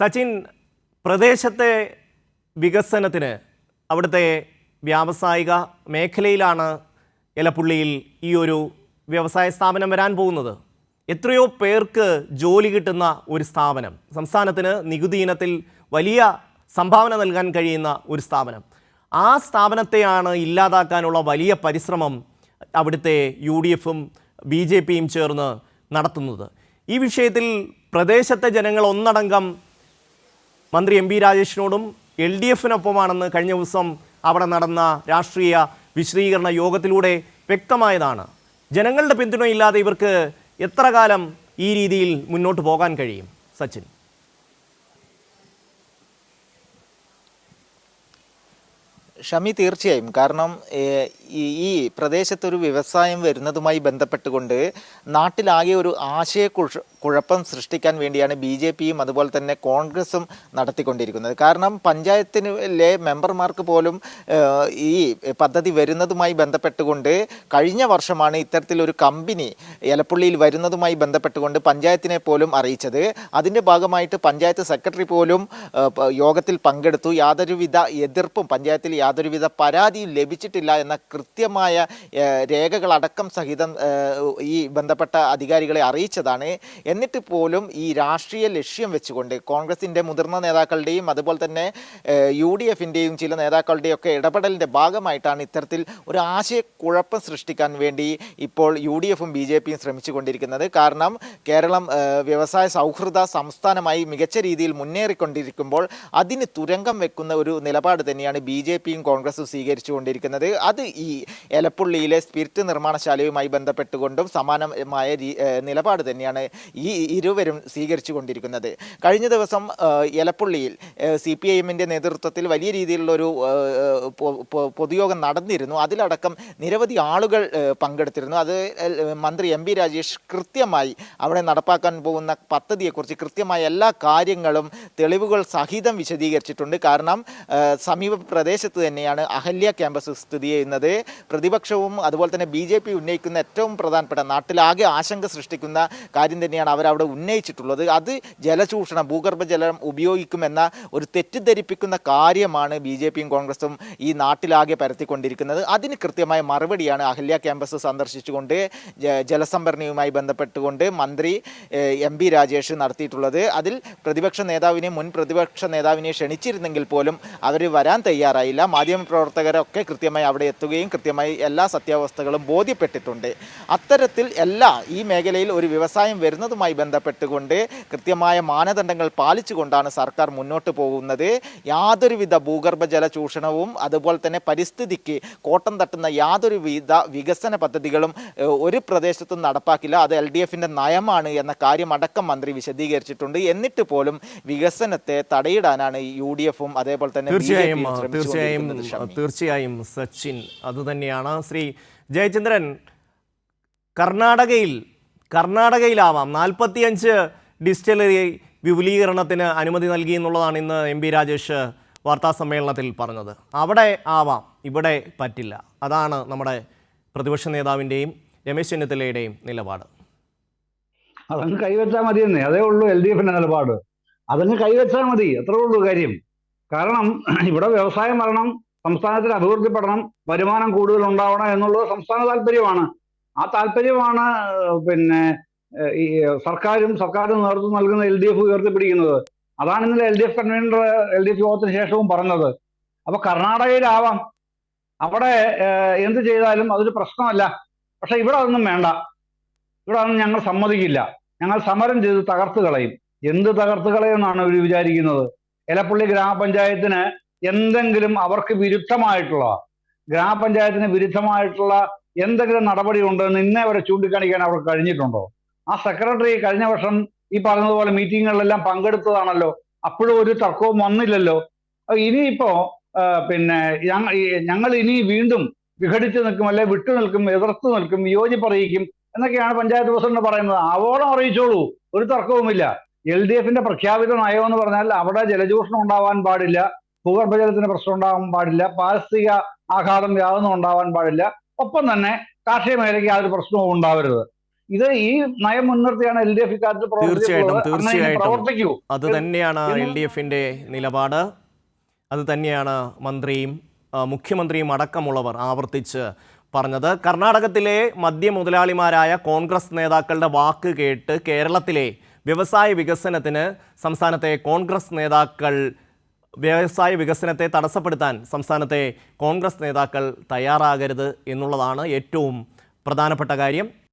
സച്ചിൻ പ്രദേശത്തെ വികസനത്തിന് അവിടുത്തെ വ്യാവസായിക മേഖലയിലാണ് എലപ്പുള്ളിയിൽ ഈ ഒരു വ്യവസായ സ്ഥാപനം വരാൻ പോകുന്നത്. എത്രയോ പേർക്ക് ജോലി കിട്ടുന്ന ഒരു സ്ഥാപനം. സംസ്ഥാനത്തിന് നികുതി ഇനത്തിൽ വലിയ സംഭാവന നൽകാൻ കഴിയുന്ന ഒരു സ്ഥാപനം. ആ സ്ഥാപനത്തെയാണ് ഇല്ലാതാക്കാനുള്ള വലിയ പരിശ്രമം അവിടുത്തെ യു ഡി എഫും ബി ജെ പിയും ചേർന്ന് നടത്തുന്നത്. ഈ വിഷയത്തിൽ പ്രദേശത്തെ ജനങ്ങൾ ഒന്നടങ്കം മന്ത്രി എം പി രാജേഷിനോടും എൽ ഡി എഫിനൊപ്പമാണെന്ന് കഴിഞ്ഞ ദിവസം അവിടെ നടന്ന രാഷ്ട്രീയ വിശദീകരണ യോഗത്തിലൂടെ വ്യക്തമായതാണ്. ജനങ്ങളുടെ പിന്തുണയില്ലാതെ ഇവർക്ക് എത്ര കാലം ഈ രീതിയിൽ മുന്നോട്ട് പോകാൻ കഴിയും? സച്ചിൻ. ഷമി തീർച്ചയായും. കാരണം ഈ പ്രദേശത്തൊരു വ്യവസായം വരുന്നതുമായി ബന്ധപ്പെട്ടുകൊണ്ട് നാട്ടിലാകെ ഒരു ആശയ കുഴപ്പം സൃഷ്ടിക്കാൻ വേണ്ടിയാണ് ബി ജെ പിയും അതുപോലെ തന്നെ കോൺഗ്രസും നടത്തിക്കൊണ്ടിരിക്കുന്നത്. കാരണം പഞ്ചായത്തിലെ മെമ്പർമാർക്ക് പോലും ഈ പദ്ധതി വരുന്നതുമായി ബന്ധപ്പെട്ടുകൊണ്ട് കഴിഞ്ഞ വർഷമാണ് ഇത്തരത്തിലൊരു കമ്പനി എലപ്പുള്ളിയിൽ വരുന്നതുമായി ബന്ധപ്പെട്ടുകൊണ്ട് പഞ്ചായത്തിനെ പോലും അറിയിച്ചത്. അതിന്റെ ഭാഗമായിട്ട് പഞ്ചായത്ത് സെക്രട്ടറി പോലും യോഗത്തിൽ പങ്കെടുത്തു. യാതൊരുവിധ എതിർപ്പും പഞ്ചായത്തിൽ യാതൊരുവിധ പരാതിയും ലഭിച്ചിട്ടില്ല എന്ന കൃത്യമായ രേഖകളടക്കം സഹിതം ഈ ബന്ധപ്പെട്ട അധികാരികളെ അറിയിച്ചതാണ്. എന്നിട്ട് പോലും ഈ രാഷ്ട്രീയ ലക്ഷ്യം വെച്ചുകൊണ്ട് കോൺഗ്രസിന്റെ മുതിർന്ന നേതാക്കളുടെയും അതുപോലെ തന്നെ യു ഡി എഫിന്റെയും ചില നേതാക്കളുടെയും ഒക്കെ ഇടപെടലിന്റെ ഭാഗമായിട്ടാണ് ഇത്തരത്തിൽ ഒരു ആശയക്കുഴപ്പം സൃഷ്ടിക്കാൻ വേണ്ടി ഇപ്പോൾ യു ഡി എഫും ബി ജെ പിയും ശ്രമിച്ചുകൊണ്ടിരിക്കുന്നത്. കാരണം കേരളം വ്യവസായ സൗഹൃദ സംസ്ഥാനമായി മികച്ച രീതിയിൽ മുന്നേറിക്കൊണ്ടിരിക്കുമ്പോൾ അതിന് തുരങ്കം വെക്കുന്ന ഒരു നിലപാട് തന്നെയാണ് ബി ജെ പിയും കോൺഗ്രസും സ്വീകരിച്ചുകൊണ്ടിരിക്കുന്നത്. അത് ഈ എലപ്പുള്ളിയിലെ സ്പിരിറ്റ് നിർമ്മാണശാലയുമായി ബന്ധപ്പെട്ടുകൊണ്ടും സമാനമായ നിലപാട് തന്നെയാണ് ഈ ഇരുവരും സ്വീകരിച്ചു കൊണ്ടിരിക്കുന്നത് കഴിഞ്ഞ ദിവസം എലപ്പുള്ളിയിൽ സി പി ഐ എമ്മിന്റെ നേതൃത്വത്തിൽ വലിയ രീതിയിലുള്ള ഒരു പൊതുയോഗം നടന്നിരുന്നു. അതിലടക്കം നിരവധി ആളുകൾ പങ്കെടുത്തിരുന്നു. അത് മന്ത്രി എം പി രാജേഷ് കൃത്യമായി അവിടെ നടപ്പാക്കാൻ പോകുന്ന പദ്ധതിയെക്കുറിച്ച് കൃത്യമായ എല്ലാ കാര്യങ്ങളും തെളിവുകൾ സഹിതം വിശദീകരിച്ചിട്ടുണ്ട്. കാരണം സമീപ പ്രദേശത്ത് തന്നെയാണ് അഹല്യ ക്യാമ്പസ് സ്ഥിതി ചെയ്യുന്നത്. പ്രതിപക്ഷവും അതുപോലെ തന്നെ ബി ജെ പി ഉന്നയിക്കുന്ന ഏറ്റവും പ്രധാനപ്പെട്ട നാട്ടിലാകെ ആശങ്ക സൃഷ്ടിക്കുന്ന കാര്യം തന്നെയാണ് അവരവിടെ ഉന്നയിച്ചിട്ടുള്ളത്. അത് ജലചൂഷണം ഭൂഗർഭജലം ഉപയോഗിക്കുമെന്ന ഒരു തെറ്റിദ്ധരിപ്പിക്കുന്ന കാര്യമാണ് ബി ജെ പിയും കോൺഗ്രസും ഈ നാട്ടിലാകെ പരത്തിക്കൊണ്ടിരിക്കുന്നത്. അതിന് കൃത്യമായ മറുപടിയാണ് അഹല്യ ക്യാമ്പസ് സന്ദർശിച്ചുകൊണ്ട് ജലസംഭരണിയുമായി ബന്ധപ്പെട്ടുകൊണ്ട് മന്ത്രി എം പി രാജേഷ് നടത്തിയിട്ടുള്ളത്. അതിൽ പ്രതിപക്ഷ നേതാവിനെ മുൻ പ്രതിപക്ഷ നേതാവിനെ ക്ഷണിച്ചിരുന്നെങ്കിൽ പോലും അവർ വരാൻ തയ്യാറായില്ല. മാധ്യമപ്രവർത്തകരൊക്കെ കൃത്യമായി അവിടെ എത്തുകയും കൃത്യമായി എല്ലാ സത്യാവസ്ഥകളും ബോധ്യപ്പെട്ടിട്ടുണ്ട്. അത്തരത്തിൽ എല്ലാ ഈ മേഖലയിൽ ഒരു വ്യവസായം വരുന്നതുമായി ബന്ധപ്പെട്ടുകൊണ്ട് കൃത്യമായ മാനദണ്ഡങ്ങൾ പാലിച്ചുകൊണ്ടാണ് സർക്കാർ മുന്നോട്ട് പോകുന്നത്. യാതൊരുവിധ ഭൂഗർഭജല ചൂഷണവും അതുപോലെ തന്നെ പരിസ്ഥിതിക്ക് കോട്ടം തട്ടുന്ന യാതൊരുവിധ വികസന പദ്ധതികളും ഒരു പ്രദേശത്തും നടപ്പാക്കില്ല. അത് എൽ ഡി എഫിന്റെ നയമാണ് എന്ന കാര്യമടക്കം മന്ത്രി വിശദീകരിച്ചിട്ടുണ്ട്. എന്നിട്ട് പോലും വികസനത്തെ തടയിടാനാണ് യു ഡി എഫും അതേപോലെ തന്നെ തീർച്ചയായും തീർച്ചയായും തീർച്ചയായും സച്ചിൻ അതുതന്നെയാണ് ശ്രീ ജയചന്ദ്രൻ കർണാടകയിൽ കർണാടകയിലാവാം. നാൽപ്പത്തിയഞ്ച് ഡിസ്റ്റിലറി വിപുലീകരണത്തിന് അനുമതി നൽകി എന്നുള്ളതാണ് ഇന്ന് എം പി രാജേഷ് വാർത്താസമ്മേളനത്തിൽ പറഞ്ഞത്. അവിടെ ആവാം ഇവിടെ പറ്റില്ല. അതാണ് നമ്മുടെ പ്രതിപക്ഷ നേതാവിന്റെയും രമേശ് ചെന്നിത്തലയുടെയും നിലപാട്. അതങ്ങ് കൈവച്ചാൽ മതി തന്നെ അതേ ഉള്ളൂ എൽ ഡി എഫിന്റെ നിലപാട്. അതങ്ങ് കൈവച്ചാൽ മതി. അത്രേ ഉള്ളൂ കാര്യം. കാരണം ഇവിടെ വ്യവസായം വരണം സംസ്ഥാനത്തിൽ അഭിവൃദ്ധിപ്പെടണം വരുമാനം കൂടുതൽ ഉണ്ടാവണം എന്നുള്ളത് സംസ്ഥാന താല്പര്യമാണ്. ആ താല്പര്യമാണ് പിന്നെ ഈ സർക്കാരും സർക്കാരിന് നേതൃത്വം നൽകുന്ന എൽ ഡി എഫ് ഉയർത്തിപ്പിടിക്കുന്നത്. അതാണ് ഇന്നലെ L D F convener L D F യോഗത്തിന് ശേഷവും പറഞ്ഞത്. അപ്പൊ കർണാടകയിലാവാം. അവിടെ എന്ത് ചെയ്താലും അതൊരു പ്രശ്നമല്ല. പക്ഷെ ഇവിടെ അതൊന്നും വേണ്ട. ഇവിടെ അതൊന്നും ഞങ്ങൾ സമ്മതിക്കില്ല. ഞങ്ങൾ സമരം ചെയ്ത് തകർത്ത് കളയും. എന്ത് തകർത്ത് കളയുമെന്നാണ് ഇവർ വിചാരിക്കുന്നത്. എലപ്പള്ളി ഗ്രാമപഞ്ചായത്തിന് എന്തെങ്കിലും അവർക്ക് വിരുദ്ധമായിട്ടുള്ള ഗ്രാമപഞ്ചായത്തിന് വിരുദ്ധമായിട്ടുള്ള എന്തെങ്കിലും നടപടി ഉണ്ടോ എന്ന് ഇന്നേ വരെ ചൂണ്ടിക്കാണിക്കാൻ അവർക്ക് കഴിഞ്ഞിട്ടുണ്ടോ? ആ സെക്രട്ടറി കഴിഞ്ഞ വർഷം ഈ പറഞ്ഞതുപോലെ മീറ്റിങ്ങുകളിലെല്ലാം പങ്കെടുത്തതാണല്ലോ. അപ്പോഴും ഒരു തർക്കവും വന്നില്ലല്ലോ. ഇനിയിപ്പോ പിന്നെ ഞങ്ങ- ഞങ്ങൾ ഇനി വീണ്ടും വിഘടിച്ചു നിൽക്കും അല്ലെ വിട്ടു നിൽക്കും എതിർത്ത് നിൽക്കും വിയോജിപ്പറിയിക്കും എന്നൊക്കെയാണ് പഞ്ചായത്ത് പ്രസിഡന്റ് പറയുന്നത്. ആവോളം അറിയിച്ചോളൂ. ഒരു തർക്കവുമില്ല. എൽ ഡി എഫിന്റെ പ്രഖ്യാപിത നയം എന്ന് പറഞ്ഞാൽ അവിടെ ജലചൂഷണം ഉണ്ടാവാൻ പാടില്ല. ഭൂഗർഭജലത്തിന് പ്രശ്നം ഉണ്ടാകാൻ പാടില്ല പാരിസ്ഥിതിക ആഘാതം യാതൊന്നും ഉണ്ടാവാൻ പാടില്ല. ഒപ്പം തന്നെ കാർഷിക മേഖലയ്ക്ക് യാതൊരു പ്രശ്നവും ഉണ്ടാവരുത്. ഇത് ഈ നയം മുൻനിർത്തിയാണ് എൽ ഡി എഫ് ഇക്കാര്യത്തിൽ തീർച്ചയായിട്ടും തീർച്ചയായിട്ടും. പ്രവർത്തിക്കൂ. അത് തന്നെയാണ് എൽ ഡി എഫിന്റെ നിലപാട്. അത് തന്നെയാണ് മന്ത്രിയും മുഖ്യമന്ത്രിയും അടക്കമുള്ളവർ ആവർത്തിച്ച് പറഞ്ഞത്. കർണാടകത്തിലെ മദ്യ മുതലാളിമാരായ കോൺഗ്രസ് നേതാക്കളുടെ വാക്ക് കേട്ട് കേരളത്തിലെ വ്യവസായ വികസനത്തിന് സംസ്ഥാനത്തെ കോൺഗ്രസ് നേതാക്കൾ വ്യവസായ വികസനത്തെ തടസ്സപ്പെടുത്താൻ സംസ്ഥാനത്തെ കോൺഗ്രസ് നേതാക്കൾ തയ്യാറാകരുത് എന്നുള്ളതാണ് ഏറ്റവും പ്രധാനപ്പെട്ട കാര്യം.